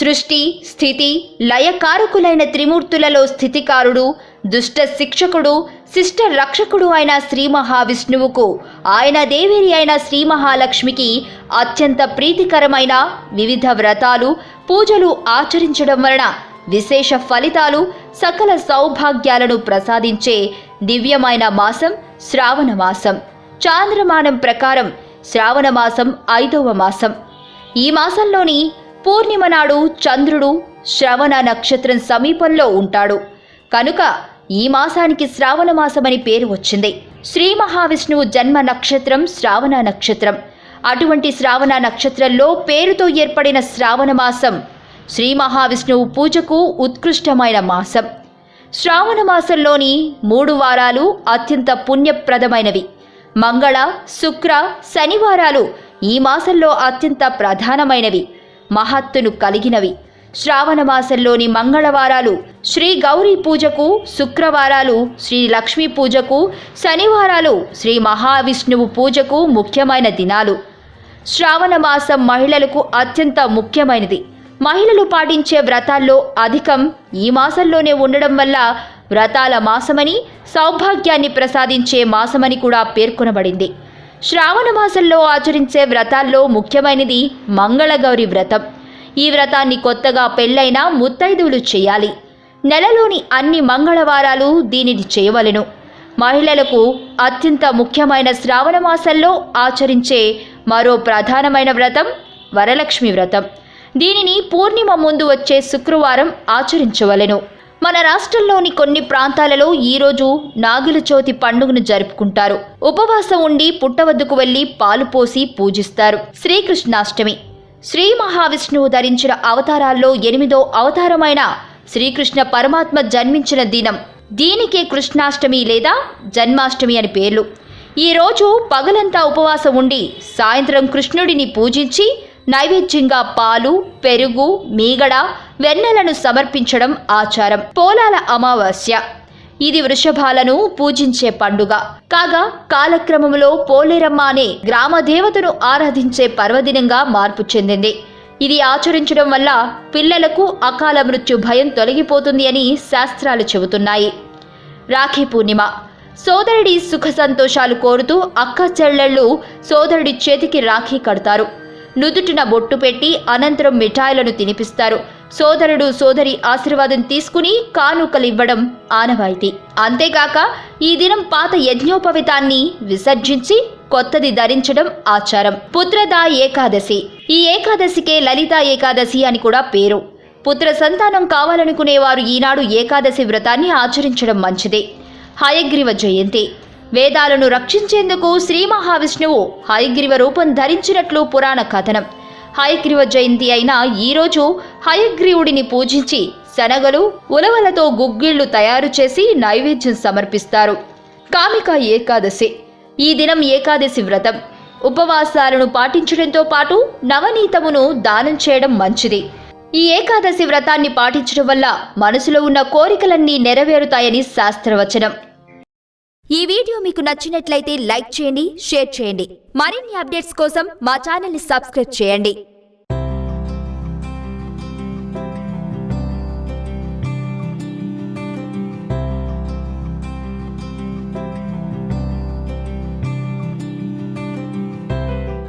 సృష్టి స్థితి లయకారకులైన త్రిమూర్తులలో స్థితికారుడు దుష్ట శిక్షకుడు శిష్ట రక్షకుడు అయిన శ్రీ మహావిష్ణువుకు ఆయన దేవేరి అయిన శ్రీ మహాలక్ష్మికి అత్యంత ప్రీతికరమైన వివిధ వ్రతాలు పూజలు ఆచరించడం వలన విశేష ఫలితాలు సకల సౌభాగ్యాలను ప్రసాదించే దివ్యమైన మాసం శ్రావణ మాసం. చాంద్రమానం ప్రకారం శ్రావణ మాసం ఐదవ మాసం. ఈ మాసంలోని పూర్ణిమ నాడు చంద్రుడు శ్రవణ నక్షత్రం సమీపంలో ఉంటాడు. కనుక ఈ మాసానికి శ్రావణ మాసమని పేరు వచ్చింది. శ్రీ మహావిష్ణువు జన్మ నక్షత్రం శ్రావణ నక్షత్రం. అటువంటి శ్రావణ నక్షత్రంలో పేరుతో ఏర్పడిన శ్రావణ మాసం శ్రీ మహావిష్ణువు పూజకు ఉత్కృష్టమైన మాసం. శ్రావణ మాసంలోని మూడు వారాలు అత్యంత పుణ్యప్రదమైనవి. మంగళ శుక్ర శనివారాలు ఈ మాసంలో అత్యంత ప్రధానమైనవి. మహత్తును కలిగినవి. శ్రావణ మాసంలోని మంగళవారాలు శ్రీ గౌరీ పూజకు శుక్రవారాలు శ్రీ లక్ష్మీ పూజకు శనివారాలు శ్రీ మహావిష్ణువు పూజకు ముఖ్యమైన దినాలు. శ్రావణ మాసం మహిళలకు అత్యంత ముఖ్యమైనది. మహిళలు పాటించే వ్రతాల్లో అధికం ఈ మాసంలోనే ఉండడం వల్ల వ్రతాల మాసమని సౌభాగ్యాన్ని ప్రసాదించే మాసమని కూడా పేర్కొనబడింది. శ్రావణ మాసంలో ఆచరించే వ్రతాల్లో ముఖ్యమైనది మంగళగౌరి వ్రతం. ఈ వ్రతాన్ని కొత్తగా పెళ్ళైన ముత్తైదువులు చేయాలి. నెలలోని అన్ని మంగళవారాలు దీనిని చేయవలెను. మహిళలకు అత్యంత ముఖ్యమైన శ్రావణ మాసంలో ఆచరించే మరో ప్రధానమైన వ్రతం వరలక్ష్మి వ్రతం. దీనిని పూర్ణిమ ముందు వచ్చే శుక్రవారం ఆచరించవలెను. మన రాష్ట్రంలోని కొన్ని ప్రాంతాలలో ఈరోజు నాగుల చవితి పండుగను జరుపుకుంటారు. ఉపవాసం ఉండి పుట్టవద్దకు వెళ్ళి పాలు పోసి పూజిస్తారు. శ్రీకృష్ణాష్టమి. శ్రీ మహావిష్ణువు ధరించిన అవతారాల్లో ఎనిమిదో అవతారమైన శ్రీకృష్ణ పరమాత్మ జన్మించిన దినం. దీనికే కృష్ణాష్టమి లేదా జన్మాష్టమి అని పేర్లు. ఈరోజు పగలంతా ఉపవాసం ఉండి సాయంత్రం కృష్ణుడిని పూజించి నైవేద్యంగా పాలు పెరుగు మీగడ వెన్నెలను సమర్పించడం ఆచారం. పోలాల అమావాస్య. ఇది వృషభాలను పూజించే పండుగ. కాగా కాలక్రమంలో పోలేరమ్మ అనే గ్రామ దేవతను ఆరాధించే పర్వదినంగా మార్పు చెందింది. ఇది ఆచరించడం వల్ల పిల్లలకు అకాల మృత్యు భయం తొలగిపోతుంది అని శాస్త్రాలు చెబుతున్నాయి. రాఖీ పూర్ణిమ. సోదరుడి సుఖ సంతోషాలు కోరుతూ అక్క చెల్లెళ్ళు సోదరుడి చేతికి రాఖీ కడతారు. నుదుటిన బొట్టు పెట్టి అనంతరం మిఠాయిలను తినిపిస్తారు. సోదరుడు సోదరి ఆశీర్వాదం తీసుకుని కానుకలివ్వడం ఆనవాయితీ. అంతేగాక ఈ దినం పాత యజ్ఞోపవితాన్ని విసర్జించి కొత్తది ధరించడం ఆచారం. పుత్రదా ఏకాదశి. ఈ ఏకాదశికే లలిత ఏకాదశి అని కూడా పేరు. పుత్ర సంతానం కావాలనుకునేవారు ఈనాడు ఏకాదశి వ్రతాన్ని ఆచరించడం మంచిదే. హయగ్రీవ జయంతి. వేదాలను రక్షించేందుకు శ్రీ మహావిష్ణువు హయగ్రీవ రూపం ధరించినట్లు పురాణ కథనం. హయగ్రీవ జయంతి అయిన ఈరోజు హయగ్రీవుడిని పూజించి శనగలు ఉలవలతో గుగ్గిళ్ళు తయారు చేసి నైవేద్యం సమర్పిస్తారు. కామిక ఏకాదశి. ఈ దినం ఏకాదశి వ్రతం. ఉపవాసాలను పాటించడంతో పాటు నవనీతమును దానం చేయడం మంచిది. ఈ ఏకాదశి వ్రతాన్ని పాటించడం వల్ల మనసులో ఉన్న కోరికలన్నీ నెరవేరుతాయని శాస్త్రవచనం. ఈ వీడియో మీకు నచ్చినట్లయితే లైక్ చేయండి షేర్ చేయండి. మరిన్ని అప్డేట్స్ కోసం మా ఛానల్ని సబ్స్క్రైబ్ చేయండి.